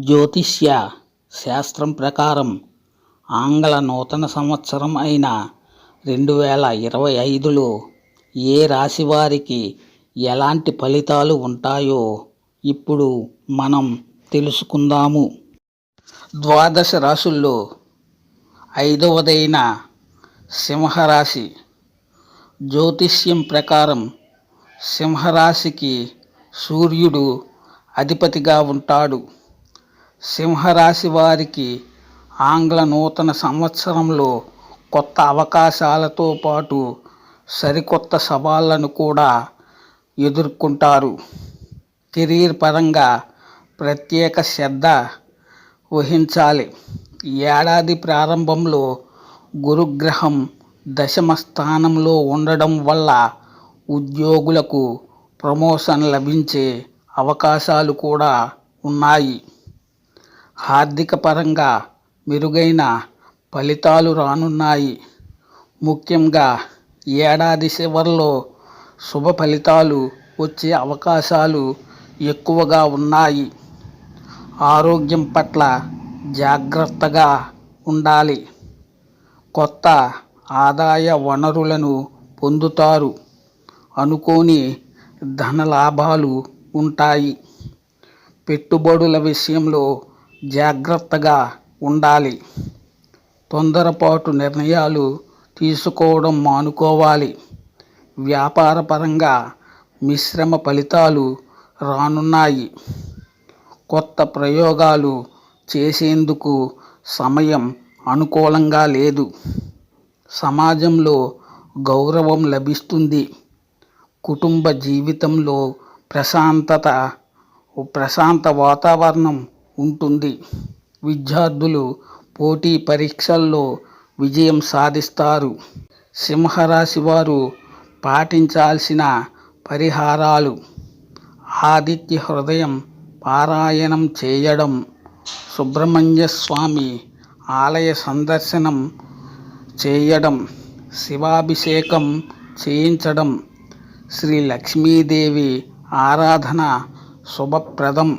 జ్యోతిష్య శాస్త్రం ప్రకారం ఆంగ్ల నూతన సంవత్సరం అయిన రెండు వేల ఇరవై ఐదులో ఏ రాశి వారికి ఎలాంటి ఫలితాలు ఉంటాయో ఇప్పుడు మనం తెలుసుకుందాము. ద్వాదశ రాశుల్లో ఐదవదైన సింహరాశి. జ్యోతిష్యం ప్రకారం సింహరాశికి సూర్యుడు అధిపతిగా ఉంటాడు. సింహరాశి వారికి ఆంగ్ల నూతన సంవత్సరంలో కొత్త అవకాశాలతో పాటు సరికొత్త సవాళ్ళను కూడా ఎదుర్కొంటారు. కెరీర్ పరంగా ప్రత్యేక శ్రద్ధ వహించాలి. ఏడాది ప్రారంభంలో గురుగ్రహం దశమ స్థానంలో ఉండడం వల్ల ఉద్యోగులకు ప్రమోషన్ లభించే అవకాశాలు కూడా ఉన్నాయి. ఆర్థిక పరంగా మెరుగైన ఫలితాలు రానున్నాయి. ముఖ్యంగా ఏడాది చివరిలో శుభ ఫలితాలు వచ్చే అవకాశాలు ఎక్కువగా ఉన్నాయి. ఆరోగ్యం పట్ల జాగ్రత్తగా ఉండాలి. కొత్త ఆదాయ వనరులను పొందుతారు. అనుకోని ధన లాభాలు ఉంటాయి. పెట్టుబడుల విషయంలో జాగ్రత్తగా ఉండాలి. తొందరపాటు నిర్ణయాలు తీసుకోవడం మానుకోవాలి. వ్యాపారపరంగా మిశ్రమ ఫలితాలు రానున్నాయి. కొత్త ప్రయోగాలు చేసేందుకు సమయం అనుకూలంగా లేదు. సమాజంలో గౌరవం లభిస్తుంది. కుటుంబ జీవితంలో ప్రశాంతత ప్రశాంత వాతావరణం ఉంటుంది. విద్యార్థులు పోటీ పరీక్షల్లో విజయం సాధిస్తారు. సింహరాశి వారు పాటించాల్సిన పరిహారాలు. ఆదిత్య హృదయం పారాయణం చేయడం సుబ్రహ్మణ్య స్వామి ఆలయ సందర్శనం చేయడం శివాభిషేకం చేయించడం శ్రీ లక్ష్మీదేవి ఆరాధన శుభప్రదం.